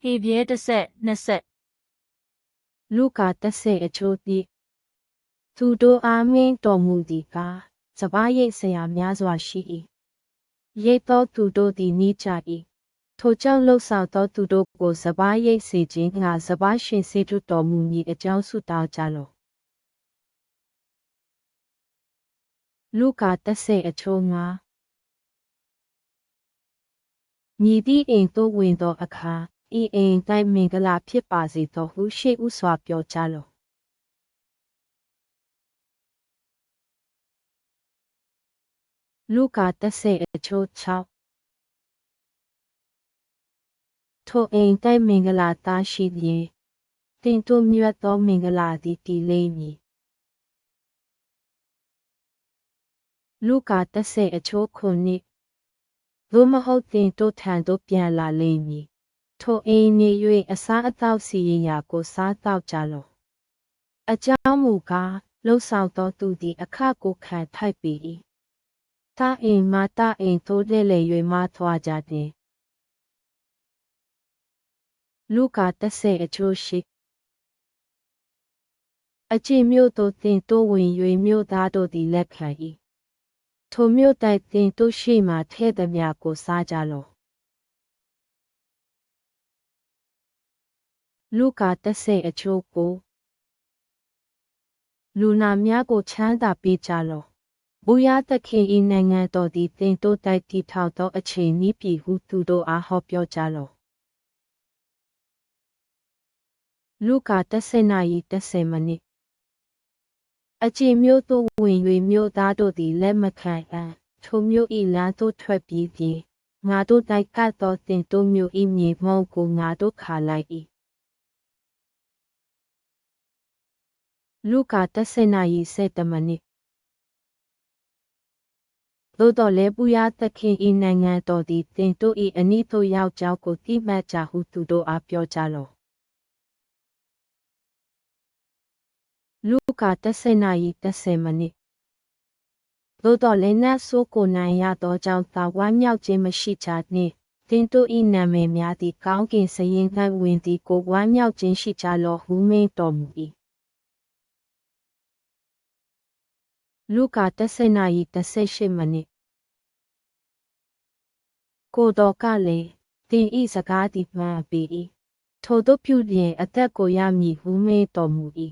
ဟေပြဲတစ်ဆက်နှစ်ဆက်လူကာတဆေအချိုးတိသူတို့အားမင်းတော်မူသည်ကားစပားရိတ်ဆရာများစွာရှိ၏ရိတ်သောသူတို့သည်နိကြ၏ထိုကြောင့်လှုပ်ဆောင်သောသူတို့ကိုစပားရိတ်စေခြင်းငါစပားရှင်စေတုတော်မူမည်အကြောင်းဆုတောင်းကြလော့လူကာတဆေအချိုးငါမြည်သည့်အိမ်သို့ဝင်သောအခါ ဤအိမ်တိုင်းမင်္ဂလာဖြစ်ပါစေသောဟုရှေ့ဥစွာပြောကြလော့လူကာတဆေအချိုး6ထိုအိမ်တိုင်းမင်္ဂလာသားရှိလျင်တင်တို့မြတ်သောမင်္ဂလာသည်တည်လိမ့်မည်လူကာတဆေအချိုးခုနှစ်သို့မဟုတ်တင်တို့ထံသို့ပြန်လာလိမ့်မည် ထိုအိမ်နေ၍အစားအသောက်စီရင်ရာကိုစားတော့ကြလော့အကြောင်းမူကားလှုပ်ဆောင်သောသူသည် အခကိုခံထိုက်ပေ၏တာအိမ်မာတာအိမ်သို့လဲလေ၍မထွားကြသည်လူကာတဆေအချိုးရှိအကြည်မြို့သို့တင်တိုးဝင်၍မြို့သားတို့သည်လက်ခံ၏ထိုမြို့တိုက်တင်တို့ရှိမှထဲ့သည်များကိုစားကြလော့ လူကာတဆေအချိုးကိုလူနာများကိုချမ်းသာပေးကြလော့ဘူရသခင်ဤနိုင်ငံတော်သည်တင်တို့တိုက်တီထောက်သောအချိန်ဤပြီဟုသူတို့အားဟောပြောကြလော့လူကာတဆေနာယီတဆေမနစ်အကြည်မျိုးသို့ဝင်၍မျိုးသားတို့သည်လက်မခံအံထိုမျိုးဤလမ်းသို့ထွက်ပြီးပြီးငါတို့တိုက်ကပ်သောတင်တို့မျိုးဤမြေမုံကိုငါတို့ခါလိုက်၏ လူကာတဆေနာယီစေတမနစ်သို့တော်လည်းပူရသခင်ဤနိုင်ငံတော်သည်တင်တို့ဤအနိသို့ရောက်ကြောင်းကိုတိမှတ်ကြဟုသူတို့အားပြောကြလော့လူကာတဆေနာယီတဆေမနစ်သို့တော်လည်းနတ်ဆိုးကိုနိုင်ရသောကြောင့်သာဝမ်းမြောက်ခြင်းမရှိကြနှင့်တင်တို့ဤနာမည်များသည်ကောင်းကင်စရင်၌ဝင်သည်ကိုဝမ်းမြောက်ခြင်းရှိကြလော့ဟုမိန့်တော်မူ၏ လူကာတဆေနာယီတဆေရှိမနစ်ကိုတော်ကလည်းတင်ဤစကားသည်မှန်ပေ၏ထိုတို့ပြုလျင်အသက်ကိုရမည်ဟုမိန့်တော်မူ၏